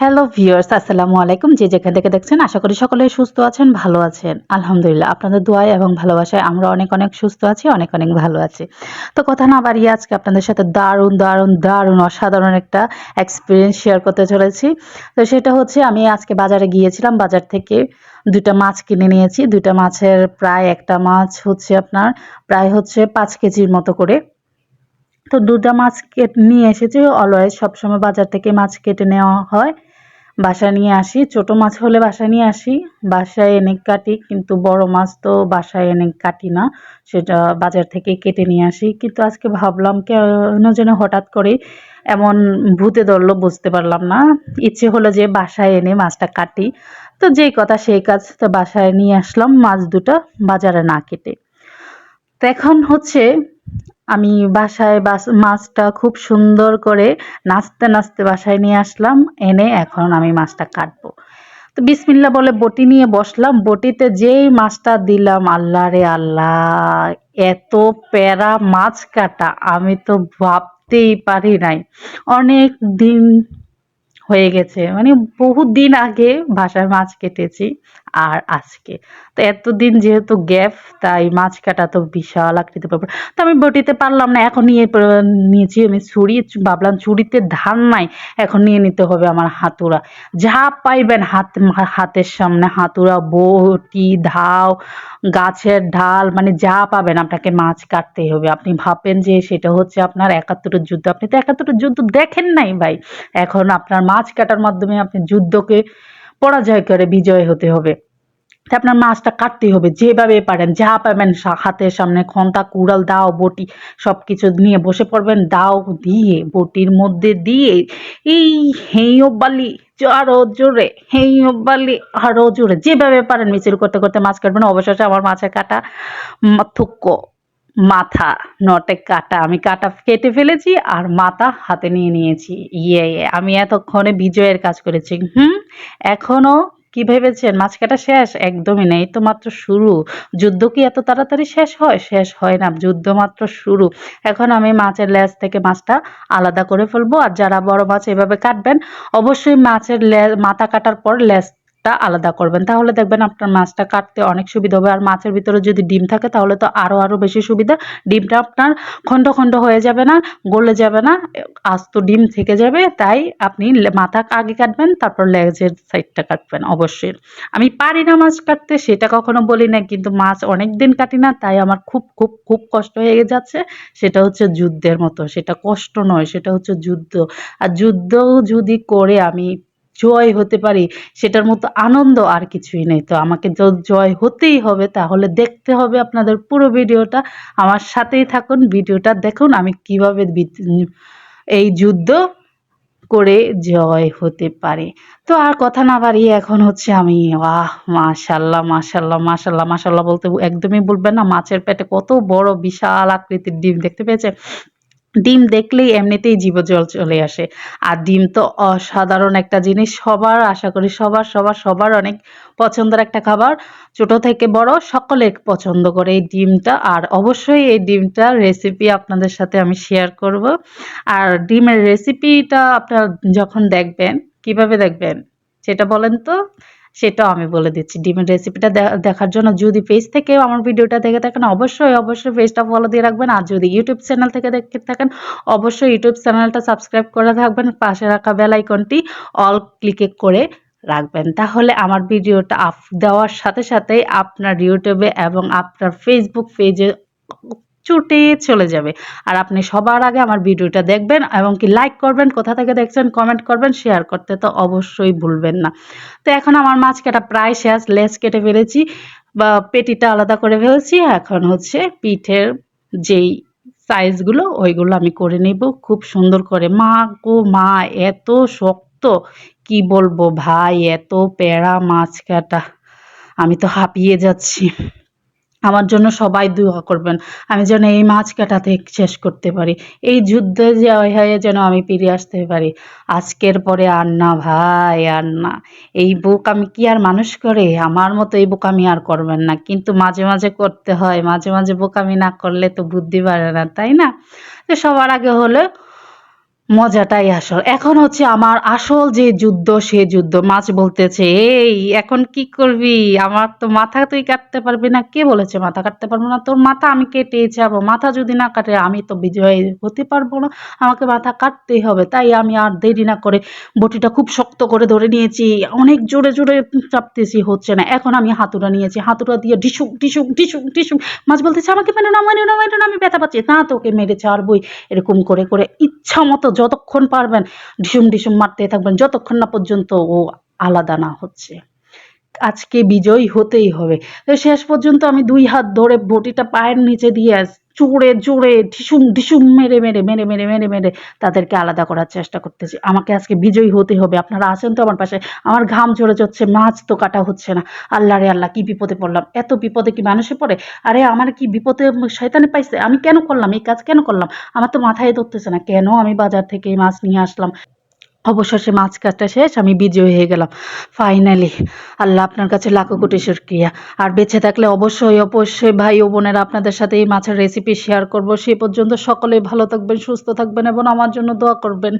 Hello viewers আসসালামু আলাইকুম। যে যেখান থেকে দেখছেন, আশা করি সকলে সুস্থ আছেন, ভালো আছেন। আলহামদুলিল্লাহ, আপনাদের দোয়ায় এবং ভালোবাসায় আমরা অনেক অনেক সুস্থ আছি, অনেক অনেক ভালো আছি। তো কথা না বাড়িয়ে আজকে আপনাদের সাথে দারুণ দারুণ দারুণ, অসাধারণ একটা এক্সপিরিয়েন্স শেয়ার করতে চলেছি। তো সেটা হচ্ছে, আমি আজকে বাজারে গিয়েছিলাম, বাজার থেকে দুটা মাছ কিনে নিয়েছি। দুটা মাছের প্রায় একটা মাছ হচ্ছে আপনার, প্রায় হচ্ছে পাঁচ কেজির মতো করে। তো দুটা মাছ কেটে নিয়ে এসেছি অলওয়েজ সবসময় বাজার থেকে মাছ কেটে নেওয়া হয়। বাসায় নিয়ে আসি। ছোট মাছ হলে বাসা নিয়ে আসি। বাসায় এনে কাটি, কিন্তু বড় মাছ তো বাসায় এনে কাটি না। সেটা বাজার থেকে কেটে নিয়ে আসি। কিন্তু আজকে ভাবলাম, কেন যেন হঠাৎ করে এমন ভূতে ধরলো, বুঝতে পারলাম না। ইচ্ছে হলো যে বাসায় এনে মাছটা কাটি। তো যেই কথা, সেই কাজ তো বাসায় নিয়ে আসলাম মাছ দুটো বাজারে না কেটে। তো এখন হচ্ছে আমি বাসায় বাস, মাছটা খুব সুন্দর করে নাচতে নাচতে বাসায় নিয়ে আসলাম। এনে এখন আমি মাছটা কাটবো। তো বিসমিল্লা বলে বটি নিয়ে বসলাম। বটিতে যেই মাছটা দিলাম, আল্লাহ রে আল্লাহ, এত প্যারা মাছ কাটা, আমি তো ভাবতেই পারি নাই। অনেক দিন হয়ে গেছে মানে বহুত দিন আগে বাসায় মাছ কেটেছি। আর আজকে। তো এতদিন যেহেতু গ্যাপ তাই মাছ কাটা তো বিশাল আকৃতি পাবো তো আমি বটিতে পারলাম না, এখন নিয়ে নিয়েছি আমি ছুরি ভাবলাম ছুরিতে ধান নাই, এখন নিয়ে নিতে হবে আমার হাতুড়া। যা পাইবেন হাত হাতের সামনে, হাতুড়া, বটি, ধাও, গাছের ঢাল মানে যা পাবেন আপনাকে মাছ কাটতেই হবে। আপনি ভাববেন যে সেটা হচ্ছে আপনার একাত্তরের যুদ্ধ। আপনি তো একাত্তরের যুদ্ধ দেখেন নাই ভাই। এখন আপনার মাছ কাটার মাধ্যমে আপনি যুদ্ধকে পরাজয় করে বিজয় হতে হবে। আপনার মাছটা কাটতেই হবে, যেভাবে পারেন, যা পাবেন হাতের সামনে খন্তা, কুড়াল, দাও, বটি সব কিছু নিয়ে বসে পড়বেন, দাও দিয়ে, বটির মধ্যে দিয়ে, এই হেঁয়ো বালি আরও জোরে, হেঁয়ো বালি আরও জোরে, যেভাবে পারেন মিছিল করতে করতে মাছ কাটবেন, অবশেষে আমার মাছের কাটা থুক্ক। মাথা, নটে কাটা। আমি কাটা কেটে ফেলেছি আর মাথা হাতে নিয়ে নিয়েছি। ইয়ে ইয়ে। আমি এতক্ষণে বিজয়ের কাজ করেছি। হুম? এখনও? কি ভেবেছেন? মাছ কাটা শেষ? একদমই নেই। তো মাত্র শুরু। যুদ্ধ কি এত তাড়াতাড়ি শেষ হয়? শেষ হয় না। যুদ্ধ মাত্র শুরু। এখন আমি মাছের লেজ থেকে মাছটা আলাদা করে ফেলব। আর যারা বড় মাছ এভাবে কাটবেন, অবশ্যই মাছের মাথা কাটার পর লেজটা আলাদা করবেন। তাহলে দেখবেন আপনার মাছটা কাটতে অনেক সুবিধা হবে। আর মাছের ভিতরে যদি ডিম থাকে, তাহলে তো আরও আরও বেশি সুবিধা। ডিমটা আপনার খন্ড খন্ড হয়ে যাবে না, গলে যাবে না, আস্ত ডিম থেকে যাবে। তাই আপনি মাথা আগে কাটবেন, তারপর লেজের সাইডটা কাটবেন অবশ্যই। আমি পারি না মাছ কাটতে, সেটা কখনো বলি না কিন্তু মাছ অনেক দিন কাটি না, তাই আমার খুব খুব খুব কষ্ট হয়ে যাচ্ছে। সেটা হচ্ছে যুদ্ধের মতো, সেটা কষ্ট নয়, সেটা হচ্ছে যুদ্ধ। আর যুদ্ধ যদি করে আমি জয় হতে পারি, সেটার মতো আনন্দ আর কিছুই নেই। তো আমাকে জয় হতেই হবে, তাহলে দেখতে হবে আপনাদের পুরো ভিডিওটা। আমার সাথেই থাকুন, ভিডিওটা দেখুন, আমি কীভাবে এই যুদ্ধ করে জয় হতে পারে। তো আর কথা না বাড়িয়ে এখন হচ্ছে আমি, আহ, মাশাল্লাহ মাশাল্লাহ মাশাল্লাহ মাশাল্লাহ বলতে একদমই বলবেন না। মাছের পেটে কত বড় বিশাল আকৃতির ডিম, দেখতে পেয়েছে ডিম দেখলেই এমনিতেই জীবজল চলে আসে। আর ডিম তো অসাধারণ একটা জিনিস, সবার, আশা করি সবার সবার সবার অনেক পছন্দের একটা খাবার। ছোট থেকে বড় সকলে পছন্দ করে এই ডিমটা, আর অবশ্যই এই ডিমটার রেসিপি আপনাদের সাথে আমি শেয়ার করব। আর ডিমের রেসিপিটা আপনারা যখন দেখবেন, কীভাবে দেখবেন? সেটা বলেন তো। সেটাও আমি বলে দিচ্ছি। ডিমের রেসিপিটা দেখার জন্য যদি পেজ থেকে আমার ভিডিওটা দেখে থাকেন, অবশ্যই অবশ্যই পেজটা ফলো দিয়ে রাখবেন। আর যদি ইউটিউব চ্যানেল থেকে দেখে থাকেন, অবশ্যই ইউটিউব চ্যানেলটা সাবস্ক্রাইব করে থাকবেন পাশে রাখা বেল আইকনটি অল ক্লিকে করে রাখবেন। তাহলে আমার ভিডিওটা আপ দেওয়ার সাথে সাথেই আপনার ইউটিউবে এবং আপনার ফেসবুক পেজে ছুটে চলে যাবে। আর আপনি সবার আগে আমার ভিডিওটা দেখবেন এবং কি লাইক করবেন, কোথা থেকে দেখছেন কমেন্ট করবেন শেয়ার করতে তো অবশ্যই ভুলবেন না। তো এখন আমার মাছ কাটা প্রায় শেষ, লেজ কেটে ফেলেছি বা পেটিটা আলাদা করে ফেলেছি। এখন হচ্ছে পিঠের যেই সাইজগুলো ওইগুলো আমি করে নেব। খুব সুন্দর করে। মা গো মা, এত শক্ত! কি বলব ভাই, এত প্যারা মাছ কাটা আমি তো হাঁপিয়ে যাচ্ছি। আমার জন্য সবাই দোয়া করবেন। আমি যেন এই মাছ কাটাতে শেষ করতে পারি। এই যুদ্ধে হয়ে যেন আমি ফিরে আসতে পারি। আজকের পরে আর না ভাই, আর না। এই বুক আমি কি আর মানুষ করে? আমার মতো এই বুক আমি আর করবেন না। কিন্তু মাঝে মাঝে করতে হয়। মাঝে মাঝে বুক আমি না করলে তো বুদ্ধি বাড়ে না, তাই না? সবার আগে হলো মজাটাই আসল। এখন হচ্ছে আমার আসল যে যুদ্ধ, সে যুদ্ধ। মাছ বলতেছে, এই, এখন কি করবি? আমার তো মাথা তুই কাটতে পারবি না। কে বলেছে মাথা কাটতে পারব না? তোর মাথা আমি কেটে যাব। মাথা যদি না কাটে, আমি তো বিজয় হতে পারব না। আমাকে মাথা কাটতেই হবে। তাই আমি আর দেরি না করে বটিটা খুব শক্ত করে ধরে নিয়েছি। অনেক জোরে জোরে চাপতেছি, হচ্ছে না। এখন আমি হাতুড়া নিয়েছি। হাতুড়া দিয়ে ডিসুক ডিসুক ডিসুক ডিসুক মাছ বলতেছে, আমাকে মেরে না মেরে না মেরে না আমি ব্যথা পাচ্ছি। না তোকে মেরে ছাড়বই এরকম করে করে ইচ্ছা মতো যতক্ষণ পারবেন ঢিসুম ঢিসুম মারতে থাকবেন, যতক্ষণ না পর্যন্ত ও আলাদা না হচ্ছে। আজকে বিজয়ী হতেই হবে। শেষ পর্যন্ত আমি দুই হাত ধরে বটিটা পায়ের নিচে দিয়ে জোরে জোরে, ঢিসুম ঢিসুম মেরে মেরে মেরে মেরে মেরে মেরে তাদেরকে আলাদা করার চেষ্টা করতেছি। আমাকে আজকে বিজয়ী হতে হবে। আপনারা আছেন তো আমার পাশে। আমার ঘাম ঝরে যাচ্ছে, মাছ তো কাটা হচ্ছে না। আল্লাহ রে আল্লাহ, কি বিপদে পড়লাম। এত বিপদে কি মানুষে পড়ে? আরে আমার কি বিপদে শয়তানে পাইছে? আমি কেন করলাম? এই কাজ কেন করলাম? আমার তো মাথায় ধরতেছে না। কেন আমি বাজার থেকে মাছ নিয়ে আসলাম? অবশেষে মাছ কাটা শেষ, আমি বিজয়ী হয়ে গেলাম। ফাইনালি আল্লাহ আপনার কাছে লাখো কোটি শুক্রিয়া। আর বেঁচে থাকলে অবশ্যই অবশ্যই ভাই ও বোনেরা আপনাদের সাথে এই মাছের রেসিপি শেয়ার করব। সে পর্যন্ত সকলে ভালো থাকবেন, সুস্থ থাকবেন এবং আমার জন্য দোয়া করবেন।